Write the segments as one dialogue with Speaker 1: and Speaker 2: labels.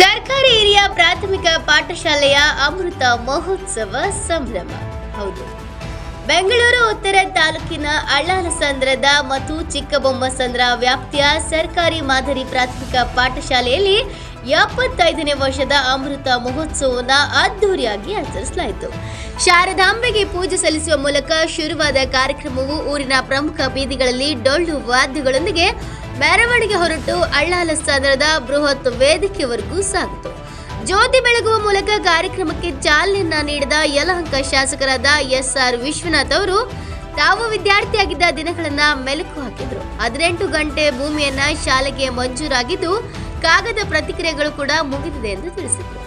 Speaker 1: ಸರ್ಕಾರಿ ಹಿರಿಯ ಪ್ರಾಥಮಿಕ ಪಾಠಶಾಲೆಯ ಅಮೃತ ಮಹೋತ್ಸವ ಸಂಭ್ರಮ. ಹೌದು. ಬೆಂಗಳೂರು ಉತ್ತರ ತಾಲೂಕಿನ ಅಳ್ಳಾಲಸಂದ್ರದ ಮತ್ತು ಚಿಕ್ಕಬೊಮ್ಮಸಂದ್ರ ವ್ಯಾಪ್ತಿಯ ಸರ್ಕಾರಿ ಮಾದರಿ ಪ್ರಾಥಮಿಕ ಪಾಠಶಾಲೆಯಲ್ಲಿ ಎಪ್ಪತ್ತೈದನೇ ವರ್ಷದ ಅಮೃತ ಮಹೋತ್ಸವವನ್ನು ಅದ್ದೂರಿಯಾಗಿ ಆಚರಿಸಲಾಯಿತು. ಶಾರದಾಂಬೆಗೆ ಪೂಜೆ ಸಲ್ಲಿಸುವ ಮೂಲಕ ಶುರುವಾದ ಕಾರ್ಯಕ್ರಮವು ಊರಿನ ಪ್ರಮುಖ ಬೀದಿಗಳಲ್ಲಿ ಡೊಳ್ಳು ವಾದ್ಯಗಳೊಂದಿಗೆ ಮೆರವಣಿಗೆ ಹೊರಟು ಅಳ್ಳಾಲಸಂದ್ರದ ಬೃಹತ್ ವೇದಿಕೆವರೆಗೂ ಸಾಗಿತು. ಜ್ಯೋತಿ ಬೆಳಗುವ ಮೂಲಕ ಕಾರ್ಯಕ್ರಮಕ್ಕೆ ಚಾಲನೆಯನ್ನ ನೀಡಿದ ಯಲಹಂಕ ಶಾಸಕರಾದ ಎಸ್ ಆರ್ ವಿಶ್ವನಾಥ್ ಅವರು ತಾವು ವಿದ್ಯಾರ್ಥಿಯಾಗಿದ್ದ ದಿನಗಳನ್ನ ಮೆಲುಕು ಹಾಕಿದ್ರು. ಹದಿನೆಂಟು ಗಂಟೆ ಭೂಮಿಯನ್ನ ಶಾಲೆಗೆ ಮಂಜೂರಾಗಿದ್ದು ಕಾಗದ ಪ್ರತಿಕ್ರಿಯೆಗಳು ಕೂಡ ಮುಗಿದಿದೆ ಎಂದು ತಿಳಿಸಿದರು.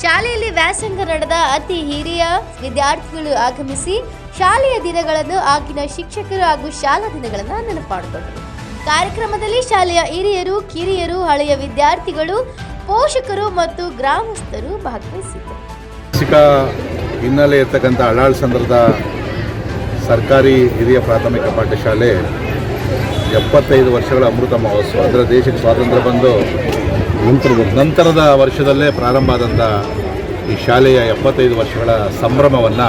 Speaker 1: ಶಾಲೆಯಲ್ಲಿ ವ್ಯಾಸಂಗ ನಡೆದ ಅತಿ ಹಿರಿಯ ವಿದ್ಯಾರ್ಥಿಗಳು ಆಗಮಿಸಿ ಶಾಲೆಯ ದಿನಗಳನ್ನು ಆಗಿನ ಶಿಕ್ಷಕರು ಹಾಗೂ ಶಾಲಾ ದಿನಗಳನ್ನು ನೆನಪಾಡಿಕೊಂಡರು. ಕಾರ್ಯಕ್ರಮದಲ್ಲಿ ಶಾಲೆಯ ಹಿರಿಯರು, ಕಿರಿಯರು, ಹಳೆಯ ವಿದ್ಯಾರ್ಥಿಗಳು, ಪೋಷಕರು ಮತ್ತು ಗ್ರಾಮಸ್ಥರು ಭಾಗವಹಿಸಿದ್ದರು.
Speaker 2: ಹಿನ್ನೆಲೆ ಇರ್ತಕ್ಕಂಥ ಅಳ್ಳಾಳ್ಸಂದ್ರದ ಸರ್ಕಾರಿ ಹಿರಿಯ ಪ್ರಾಥಮಿಕ ಪಾಠಶಾಲೆ ಎಪ್ಪತ್ತೈದು ವರ್ಷಗಳ ಅಮೃತ ಮಹೋತ್ಸವ, ಅಂದರೆ ದೇಶಕ್ಕೆ ಸ್ವಾತಂತ್ರ್ಯ ಬಂದು ನಂತರದ ವರ್ಷದಲ್ಲೇ ಪ್ರಾರಂಭ ಆದಂಥ ಈ ಶಾಲೆಯ ಎಪ್ಪತ್ತೈದು ವರ್ಷಗಳ ಸಂಭ್ರಮವನ್ನು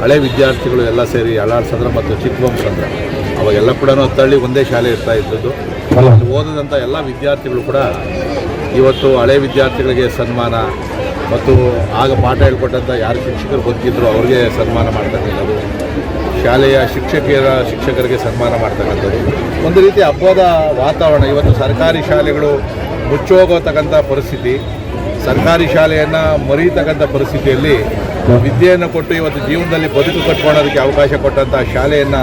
Speaker 2: ಹಳೆ ವಿದ್ಯಾರ್ಥಿಗಳು ಎಲ್ಲ ಸೇರಿ ಅಳ್ಳಾಳ್ಸಂದ್ರ ಮತ್ತು ಚಿಕ್ಕಬೊಮ್ಮಸಂದ್ರ ಅವಾಗೆಲ್ಲ ಕೂಡ ತಳ್ಳಿ ಒಂದೇ ಶಾಲೆ ಇರ್ತಾ ಇದ್ದದ್ದು. ಅಲ್ಲಿ. ಓದಿದಂಥ ಎಲ್ಲ ವಿದ್ಯಾರ್ಥಿಗಳು ಕೂಡ ಇವತ್ತು ಹಳೆ ವಿದ್ಯಾರ್ಥಿಗಳಿಗೆ ಸನ್ಮಾನ ಮತ್ತು ಆಗ ಪಾಠ ಹೇಳ್ಕೊಟ್ಟಂಥ ಯಾರು ಶಿಕ್ಷಕರು ಬದುಕಿದ್ರು ಅವ್ರಿಗೆ ಸನ್ಮಾನ ಮಾಡ್ತಕ್ಕಂಥದ್ದು. ಶಾಲೆಯ ಶಿಕ್ಷಕಿಯರ ಶಿಕ್ಷಕರಿಗೆ ಸನ್ಮಾನ ಮಾಡ್ತಕ್ಕಂಥದ್ದು. ಒಂದು ರೀತಿ ಹಬ್ಬದ ವಾತಾವರಣ. ಇವತ್ತು ಸರ್ಕಾರಿ ಶಾಲೆಗಳು ಮುಚ್ಚೋಗೋತಕ್ಕಂಥ ಪರಿಸ್ಥಿತಿ. ಸರ್ಕಾರಿ ಶಾಲೆಯನ್ನು ಮರೀತಕ್ಕಂಥ ಪರಿಸ್ಥಿತಿಯಲ್ಲಿ ವಿದ್ಯೆಯನ್ನು ಕೊಟ್ಟು ಇವತ್ತು ಜೀವನದಲ್ಲಿ ಬದುಕು ಕಟ್ಕೊಳ್ಳೋದಕ್ಕೆ ಅವಕಾಶ ಕೊಟ್ಟಂಥ ಶಾಲೆಯನ್ನು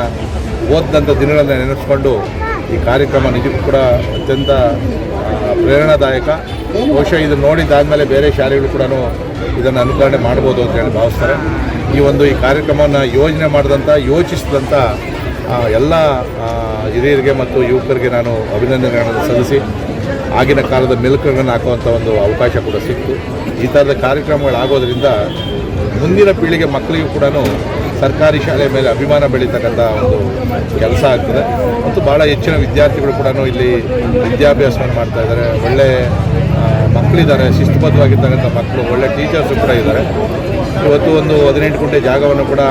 Speaker 2: ಓದಿದಂಥ ದಿನಗಳನ್ನು ನೆನೆಸ್ಕೊಂಡು ಈ ಕಾರ್ಯಕ್ರಮ ನಿಜಕ್ಕೂ ಕೂಡ ಅತ್ಯಂತ ಪ್ರೇರಣಾದಾಯಕ. ಬಹುಶಃ ಇದು ನೋಡಿದ್ದಾದಮೇಲೆ ಬೇರೆ ಶಾಲೆಗಳು ಕೂಡ ಇದನ್ನು ಅನುಕರಣೆ ಮಾಡ್ಬೋದು ಅಂತ ಹೇಳಿ ಭಾವಿಸ್ತಾರೆ. ಈ ಒಂದು ಈ ಕಾರ್ಯಕ್ರಮವನ್ನು ಯೋಜನೆ ಮಾಡಿದಂಥ, ಯೋಚಿಸಿದಂಥ ಎಲ್ಲ ಹಿರಿಯರಿಗೆ ಮತ್ತು ಯುವಕರಿಗೆ ನಾನು ಅಭಿನಂದನೆಗಳನ್ನು ಸಲ್ಲಿಸಿ, ಆಗಿನ ಕಾಲದ ಮೆಲುಕುಗಳನ್ನು ಹಾಕುವಂಥ ಒಂದು ಅವಕಾಶ ಕೂಡ ಸಿಕ್ತು ಈ ಥರದ ಕಾರ್ಯಕ್ರಮಗಳಾಗೋದ್ರಿಂದ ಮುಂದಿನ ಪೀಳಿಗೆ ಮಕ್ಕಳಿಗೂ ಕೂಡ ಸರ್ಕಾರಿ ಶಾಲೆ ಮೇಲೆ ಅಭಿಮಾನ ಬೆಳೀತಕ್ಕಂಥ ಒಂದು ಕೆಲಸ ಆಗ್ತದೆ. ಮತ್ತು ಭಾಳ ಹೆಚ್ಚಿನ ವಿದ್ಯಾರ್ಥಿಗಳು ಕೂಡ ಇಲ್ಲಿ ವಿದ್ಯಾಭ್ಯಾಸವನ್ನು ಮಾಡ್ತಾ ಇದ್ದಾರೆ. ಒಳ್ಳೆ ಮಕ್ಕಳಿದ್ದಾರೆ. ಶಿಸ್ತುಬದ್ಧವಾಗಿರ್ತಕ್ಕಂಥ ಮಕ್ಕಳು, ಒಳ್ಳೆ ಟೀಚರ್ಸು ಕೂಡ ಇದ್ದಾರೆ. ಇವತ್ತು ಒಂದು ಹದಿನೆಂಟು ಗುಂಟೆ ಜಾಗವನ್ನು ಕೂಡ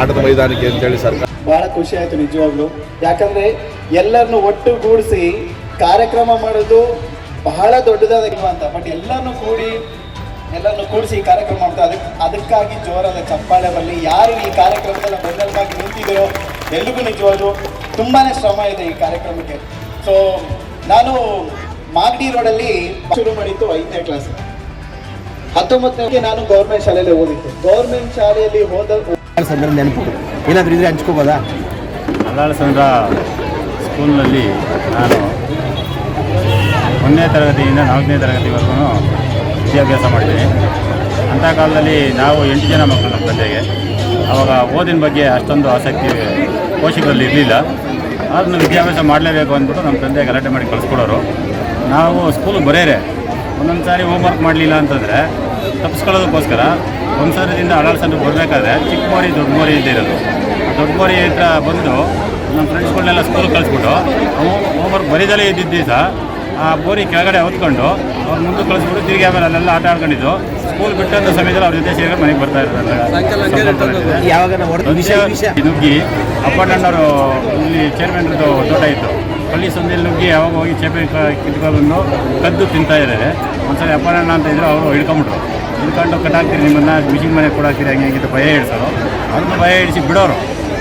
Speaker 2: ಆಟದ ಮೈದಾನಕ್ಕೆ ಅಂತೇಳಿ ಸರ್ಕಾರ
Speaker 3: ಭಾಳ ಖುಷಿ ಆಯಿತು ನಿಜವಾಗ್ಲು. ಯಾಕಂದರೆ ಎಲ್ಲರನ್ನು ಒಟ್ಟುಗೂಡಿಸಿ ಕಾರ್ಯಕ್ರಮ ಮಾಡೋದು ಬಹಳ ದೊಡ್ಡದಾದ ಅಂತ. ಬಟ್ ಎಲ್ಲರನ್ನು ಕೂಡಿ ಎಲ್ಲರನ್ನು ಕೂಡಿಸಿ ಈ ಕಾರ್ಯಕ್ರಮ ಮಾಡ್ತಾ ಅದಕ್ಕೆ ಅದಕ್ಕಾಗಿ ಜೋರಾದ ಚಪ್ಪಾಳೆ ಬರಲಿ ಯಾರು ಈ ಕಾರ್ಯಕ್ರಮದಲ್ಲ ಬೆನ್ನೆಲುಬಾಗಿ ನಿಂತಿದೆಯೋ ಎಲ್ರಿಗೂ ನಿಜವಾದ್ರು ತುಂಬಾ ಶ್ರಮ ಇದೆ ಈ ಕಾರ್ಯಕ್ರಮಕ್ಕೆ. ಸೊ ನಾನು ಮಾಗಡಿ ರೋಡಲ್ಲಿ ಶುರು ಮಾಡಿತ್ತು ಐದನೇ ಕ್ಲಾಸ್ ಹತ್ತೊಂಬತ್ತನೇ ನಾನು ಗೌರ್ಮೆಂಟ್ ಶಾಲೆಯಲ್ಲಿ ಓದಿದ್ದೆ. ಗೌರ್ಮೆಂಟ್ ಶಾಲೆಯಲ್ಲಿ ಹೋದ
Speaker 4: ಸಂದರ್ಭ ನೆನಪು. ಏನಾದರೂ ಇದ್ರೆ ಹಂಚ್ಕೋಬೋದಾ?
Speaker 5: ಅಲ್ಲಾಳಸಂದ್ರ ಸ್ಕೂಲ್ನಲ್ಲಿ ನಾನು ಒಂದನೇ ತರಗತಿಯಿಂದ ನಾಲ್ಕನೇ ತರಗತಿವರೆಗೂ ವಿದ್ಯಾಭ್ಯಾಸ ಮಾಡಿದ್ದೀನಿ ಅಂಥ ಕಾಲದಲ್ಲಿ ನಾವು ಎಂಟು ಜನ ಮಕ್ಕಳು ನಮ್ಮ ತಂದೆಗೆ. ಆವಾಗ ಓದಿನ ಬಗ್ಗೆ ಅಷ್ಟೊಂದು ಆಸಕ್ತಿ ಪೋಷಕರಲ್ಲಿ ಇರಲಿಲ್ಲ. ಅದನ್ನು ವಿದ್ಯಾಭ್ಯಾಸ ಮಾಡಲೇಬೇಕು ಅಂದ್ಬಿಟ್ಟು ನಮ್ಮ ತಂದೆ ಗಲಾಟೆ ಮಾಡಿ ಕಳಿಸ್ಕೊಡೋರು. ನಾವು ಸ್ಕೂಲಿಗೆ ಬರೆಯರೆ ಒಂದೊಂದು ಸಾರಿ ಹೋಮ್ವರ್ಕ್ ಮಾಡಲಿಲ್ಲ ಅಂತಂದರೆ ತಪ್ಪಿಸ್ಕೊಳ್ಳೋದಕ್ಕೋಸ್ಕರ ಒಂದು ಸಾರಿದಿಂದ ಅಳಾಳ್ಸಂದ್ರೆ ಬರಬೇಕಾದ್ರೆ ಚಿಕ್ಕ ಮೋರಿ ದೊಡ್ಡ ಮೋರಿ ಅಂತ ಇರೋದು. ದೊಡ್ಡ ಮೋರಿ ಹತ್ರ ಬಂದು ನಮ್ಮ ಫ್ರೆಂಡ್ಸ್ಗಳನ್ನೆಲ್ಲ ಸ್ಕೂಲಿಗೆ ಕಳಿಸ್ಬಿಟ್ಟು ಹೋಮ್ವರ್ಕ್ ಬರೀದಲೇ ಇದ್ದಿದ್ದ ದಿವಸ ಆ ಬೋರಿ ಕೆಳಗಡೆ ಹೊತ್ಕೊಂಡು ಅವ್ರು ಮುಂದೆ ಕಳಿಸ್ಬಿಟ್ಟು ತಿರುಗಿ ಆಮೇಲೆ ಅಲ್ಲೆಲ್ಲ ಆಟ ಆಡ್ಕೊಂಡಿದ್ದು. ಸ್ಕೂಲ್ ಬಿಟ್ಟಂತ ಸಮಯದಲ್ಲಿ ಅವ್ರ ಜೊತೆ ಸೇರಿ ಮನೆಗೆ ಬರ್ತಾ ಇರ್ತಾರೆ. ನುಗ್ಗಿ ಅಪ್ಪಣ್ಣನವರು ಇಲ್ಲಿ ಚೇರ್ಮನ್ ತೋಟ ಇತ್ತು. ಹಳ್ಳಿ ಸಂದಿಯಲ್ಲಿ ನುಗ್ಗಿ ಯಾವಾಗ ಹೋಗಿ ಚೇಪೆ ಕಿತ್ಕೊಂಡು ಕದ್ದು ತಿಂತಾ ಇದ್ದಾರೆ. ಒಂದ್ಸರಿ ಅಪ್ಪಣ್ಣ ಅಂತ ಇದ್ರು ಅವರು ಹಿಡ್ಕೊಂಬಿಟ್ರು. ಹಿಡ್ಕೊಂಡು ಕಟ್ಟಾಕ್ತೀರಿ ನಿಮ್ಮನ್ನು ಮಿಷಿನ್ ಮನೆಗೆ ಕೊಡಾಕ್ತೀರಿ ಹಂಗೆ ಹಂಗಿಂತ ಅಂತ ಭಯ ಹಿಡ್ಸೋರು ಅವ್ರನ್ನ ಭಯ ಹಿಡಿಸಿ ಬಿಡೋರು.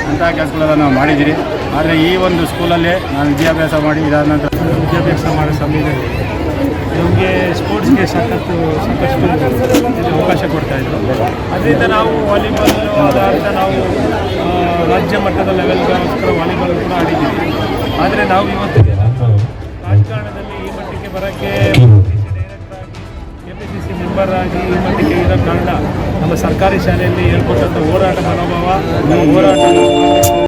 Speaker 5: ಅಂಥ ಕೆಲಸಗಳೆಲ್ಲ ನಾವು ಮಾಡಿದ್ದೀರಿ. ಆದರೆ ಈ ಒಂದು ಸ್ಕೂಲಲ್ಲಿ ನಾನು ವಿದ್ಯಾಭ್ಯಾಸ ಮಾಡಿ ಇದಾದ ನಂತರ
Speaker 6: ವಿದ್ಯಾಭ್ಯಾಸ ಮಾಡೋ ಸಮಯದಲ್ಲಿ ನಮಗೆ ಸ್ಪೋರ್ಟ್ಸ್ಗೆ ಸಖತ್ತು ಸಾಕಷ್ಟು ಅವಕಾಶ ಅವಕಾಶ ಕೊಡ್ತಾಯಿದ್ರು ಅದರಿಂದ ನಾವು ವಾಲಿಬಾಲ್ ಆಧಾರಿತ ನಾವು ರಾಜ್ಯ ಮಟ್ಟದ ಲೆವೆಲ್ಗೋಸ್ಕರ ವಾಲಿಬಾಲ್ ಕೂಡ ಆಡಿದ್ದೀವಿ. ಆದರೆ ನಾವು ಇವತ್ತು ರಾಜಕಾರಣದಲ್ಲಿ ಈ ಮಟ್ಟಕ್ಕೆ ಬರೋಕ್ಕೆ K P C C member ಆಗಿ ಈ ಮಟ್ಟಕ್ಕೆ ಇರೋ ಕಾರಣ ನಮ್ಮ ಸರ್ಕಾರಿ ಶಾಲೆಯಲ್ಲಿ ಹೇಳ್ಕೊಟ್ಟಂಥ ಹೋರಾಟ ಮನೋಭಾವ ಹೋರಾಟ